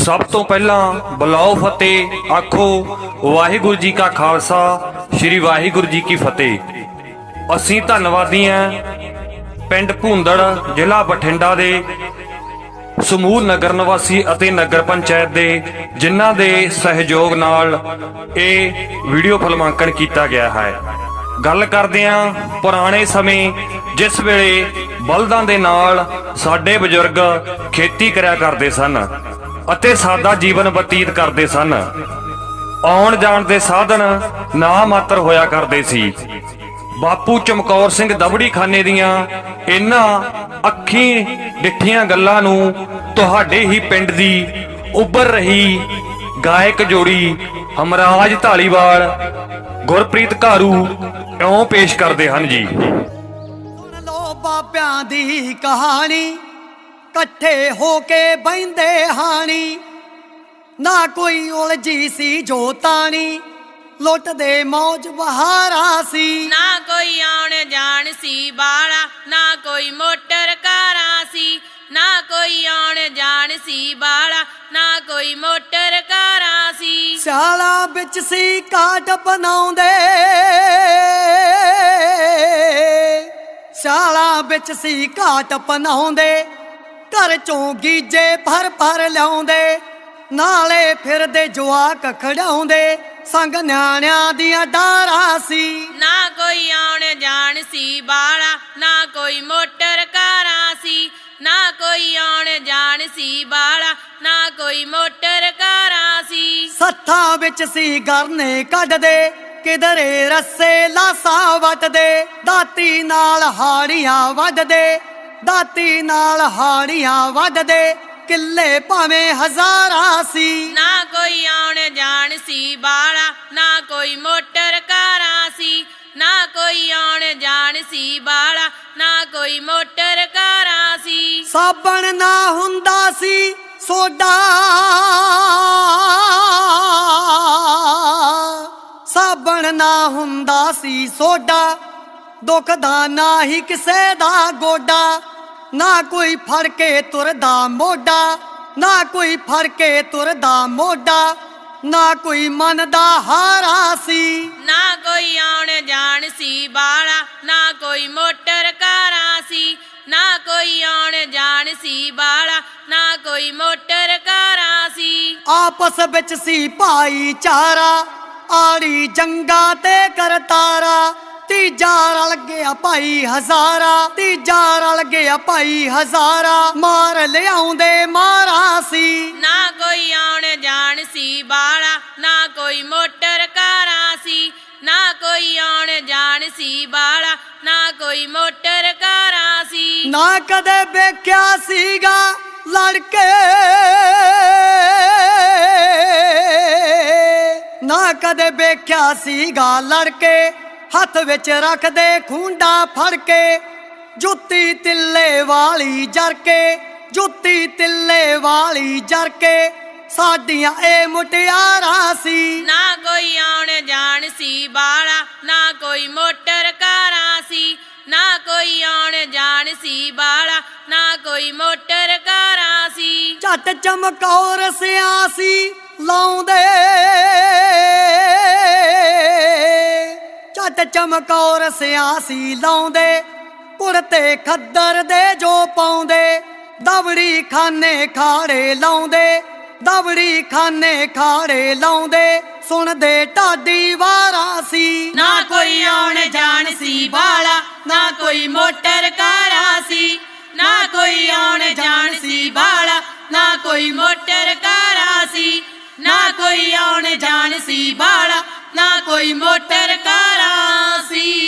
ਸਭ ਤੋਂ ਪਹਿਲਾਂ ਬੁਲਾਓ ਫਤਿਹ, ਆਖੋ ਵਾਹਿਗੁਰੂ ਜੀ ਕਾ ਖਾਲਸਾ, ਸ੍ਰੀ ਵਾਹਿਗੁਰੂ ਜੀ ਕੀ ਫਤਿਹ। ਅਸੀਂ ਧੰਨਵਾਦੀ ਹਾਂ ਪਿੰਡ ਭੁੰਦੜ, ਜ਼ਿਲ੍ਹਾ ਬਠਿੰਡਾ ਦੇ ਸਮੂਹ ਨਗਰ ਨਿਵਾਸੀ ਅਤੇ ਨਗਰ ਪੰਚਾਇਤ ਦੇ, ਜਿਨ੍ਹਾਂ ਦੇ ਸਹਿਯੋਗ ਨਾਲ ਇਹ ਵੀਡੀਓ ਫਿਲਮਾਂਕਣ ਕੀਤਾ ਗਿਆ ਹੈ। ਗੱਲ ਕਰਦੇ ਹਾਂ ਪੁਰਾਣੇ ਸਮੇਂ, ਜਿਸ ਵੇਲੇ ਬਲਦਾਂ ਦੇ ਨਾਲ ਸਾਡੇ ਬਜ਼ੁਰਗ ਖੇਤੀ ਕਰਿਆ ਕਰਦੇ ਸਨ। ਅਤੇ ਸਾਦਾ ਜੀਵਨ ਬਤੀਤ ਕਰਦੇ ਸਨ। ਆਉਣ ਜਾਣ ਦੇ ਸਾਧਨ ਨਾ ਮਾਤਰ ਹੋਇਆ ਕਰਦੇ ਸੀ। ਬਾਪੂ ਚਮਕੌਰ ਸਿੰਘ ਦਬੜੀ ਖਾਨੇ ਦੀਆਂ ਇਹਨਾਂ ਅੱਖੀਂ ਡਿੱਠੀਆਂ ਗੱਲਾਂ ਨੂੰ ਤੁਹਾਡੇ ਹੀ ਪਿੰਡ ਦੀ ਉੱਭਰ ਰਹੀ ਗਾਇਕ ਜੋੜੀ ਹਮਰਾਜ ਢਾਲੀਵਾਲ, ਗੁਰਪ੍ਰੀਤ ਘਾਰੂ ਇਉਂ ਪੇਸ਼ ਕਰਦੇ ਹਨ ਜੀ। ਸੁਣ ਲੋ ਬਾਬਿਆਂ ਦੀ ਕਹਾਣੀ। ਇਕੱਠੇ ਹੋ ਕੇ ਬੈੰਦੇ ਹਾਣੀ। ਨਾ ਕੋਈ ਉਲਝੀ ਸੀ ਜੋ ਤਾਣੀ ਲੁੱਟਦੇ ਮੌਜ ਬਹਾਰਾ ਸੀ। ਨਾ ਕੋਈ ਆਉਣ ਜਾਣ ਸੀ ਬਾਲਾ ਨਾ ਕੋਈ ਮੋਟਰ ਕਾਰਾਂ ਸੀ। ਨਾ ਕੋਈ ਆਉਣ ਜਾਣ ਸੀ ਬਾਲਾ ਨਾ ਕੋਈ ਮੋਟਰ ਕਾਰਾਂ ਸੀ। ਸਿਆਲਾ ਵਿੱਚ ਸੀ ਕਾਟ ਬਣਾਉਂਦੇ। ਸਿਆਲਾ ਵਿੱਚ ਸੀ ਕਾਟ ਬਣਾਉਂਦੇ। ਘਰ ਚੋਂ ਗੀਜੇ ਭਰ ਭਰ ਲਿਆਉਂਦੇ ਨਾਲੇ ਫਿਰਦੇ ਜਵਾਕ ਖੜਾਉਂਦੇ ਸੰਗ ਨਿਆਣਿਆਂ ਦੀਆਂ ਡਾਰਾਂ ਸੀ। ਨਾ ਕੋਈ ਆਉਣ ਜਾਣ ਸੀ ਬਾਲਾ ਨਾ ਕੋਈ ਮੋਟਰ ਕਾਰਾਂ ਸੀ। ਨਾ ਕੋਈ ਆਉਣ ਜਾਣ ਸੀ ਬਾਲਾ ਨਾ ਕੋਈ ਮੋਟਰ ਕਾਰਾਂ ਸੀ। ਸੱਥਾਂ ਵਿੱਚ ਸੀ ਗਰਨੇ ਕੱਢਦੇ ਕਿਧਰੇ ਰੱਸੇ ਲਾਸਾਂ ਵੱਟਦੇ ਦਾਤੀ ਨਾਲ ਹਾੜੀਆਂ ਵੱਢਦੇ। ਦਾਤੀ ਨਾਲ ਹਾੜੀਆਂ ਵੱਢਦੇ ਕਿੱਲੇ ਭਾਵੇਂ ਹਜ਼ਾਰਾਂ ਸੀ। ਨਾ ਕੋਈ ਆਉਣ ਜਾਣ ਸੀ ਬਾਲਾ ਨਾ ਕੋਈ ਮੋਟਰ ਕਾਰਾਂ ਸੀ। ਨਾ ਕੋਈ ਆਉਣ ਜਾਣ ਸੀ ਬਾਲਾ ਨਾ ਕੋਈ ਮੋਟਰ ਕਾਰਾਂ ਸੀ। ਸਾਬਣ ਨਾ ਹੁੰਦਾ ਸੀ ਸੋਡਾ। ਸਾਬਣ ਨਾ ਹੁੰਦਾ ਸੀ ਸੋਡਾ ਦੁੱਖ ਦਾ ਨਾ ਹੀ ਕਿਸੇ ਦਾ ਗੋਡਾ। ਨਾ ਕੋਈ ਫੜ ਕੇ ਤੁਰਦਾ ਮੋਢਾ ਨਾ ਕੋਈ ਫੜ ਕੇ ਤੁਰਦਾ ਮੋਢਾ ਨਾ ਕੋਈ ਮਨ ਦਾ ਹਾਰਾ ਸੀ। ਨਾ ਕੋਈ ਆਉਣ ਜਾਣ ਸੀ ਬਾਲਾ ਨਾ ਕੋਈ ਮੋਟਰ ਕਾਰਾਂ ਸੀ। ਨਾ ਕੋਈ ਆਉਣ ਜਾਣ ਸੀ ਬਾਲਾ ਨਾ ਕੋਈ ਮੋਟਰ ਕਾਰਾਂ ਸੀ। ਆਪਸ ਵਿੱਚ ਸੀ ਭਾਈਚਾਰਾ ਆੜੀ ਜੰਗਾ ਤੇ ਕਰਤਾਰਾ ਤੀਜਾ ਰਲ ਗਿਆ ਭਾਈ ਹਜ਼ਾਰਾ ਤੀਜਾ ਰਲ ਗਿਆ ਭਾਈ ਹਜ਼ਾਰਾ। ਮਾਰ ਲਿਆਉਂਦੇ ਮਾਰਾ ਸੀ। ਨਾ ਕੋਈ ਆਉਣ ਜਾਣ ਸੀ ਬਾਲਾ ਨਾ ਕੋਈ ਮੋਟਰ ਕਾਰਾਂ ਸੀ। ਨਾ ਕੋਈ ਆਉਣ ਜਾਣ ਸੀ ਬਾਲਾ ਨਾ ਕੋਈ ਮੋਟਰ ਕਾਰਾਂ ਸੀ। ਨਾ ਕਦੇ ਵੇਖਿਆ ਸੀਗਾ ਲੜਕੇ। ਨਾ ਕਦੇ ਵੇਖਿਆ ਸੀਗਾ ਲੜਕੇ। ਹੱਥ ਵਿੱਚ ਰੱਖਦੇ ਖੁੰਡਾ ਫੜ ਕੇ। ਜੁੱਤੀ ਤਿੱਲੇ ਵਾਲੀ ਜਰ ਕੇ ਜੁੱਤੀ ਤਿੱਲੇ ਵਾਲੀ ਜਰ ਕੇ ਸਾਡੀਆਂ ਇਹ ਮੁਟਿਆਰਾਂ ਸੀ। ਨਾ ਕੋਈ ਆਉਣ ਜਾਣ ਸੀ ਬਾਲਾ ਨਾ ਕੋਈ ਮੋਟਰ ਕਾਰਾਂ ਸੀ। ਨਾ ਕੋਈ ਆਉਣ ਜਾਣ ਸੀ ਬਾਲਾ ਨਾ ਕੋਈ ਮੋਟਰ ਕਾਰਾਂ ਸੀ। ਝੱਟ ਚਮਕੌਰ ਸਿਆ ਸੀ ਲਾਉਂਦੇ। ਝੱਟ ਚਮਕੌਰ ਸਿਆ ਸੀ ਲਾਉਂਦੇ। ਕੁੜਤੇ ਖੱਦਰ ਦੇ ਜੋ ਪਾਉਂਦੇ, ਦਵੜੀ ਖਾਨੇ ਖਾੜੇ ਲਾਉਂਦੇ, ਦਵੜੀ ਖਾਨੇ ਖਾੜੇ ਲਾਉਂਦੇ, ਸੁਣਦੇ ਢਾਡੀ ਵਾਰਾ ਸੀ। ਨਾ ਕੋਈ ਆਉਣ ਜਾਣ ਸੀ ਬਾਲਾ, ਨਾ ਕੋਈ ਮੋਟਰ ਕਾਰਾ ਸੀ। ਨਾ ਕੋਈ ਆਉਣ ਜਾਣ ਸੀ ਬਾਲਾ, ਨਾ ਕੋਈ ਮੋਟਰ ਕਾਰਾ ਸੀ। ਨਾ ਕੋਈ ਆਉਣ ਜਾਣ ਸੀ ਬਾਲਾ, ਨਾ ਕੋਈ ਮੋਟਰ ਕਾਰਾ ਸੀ।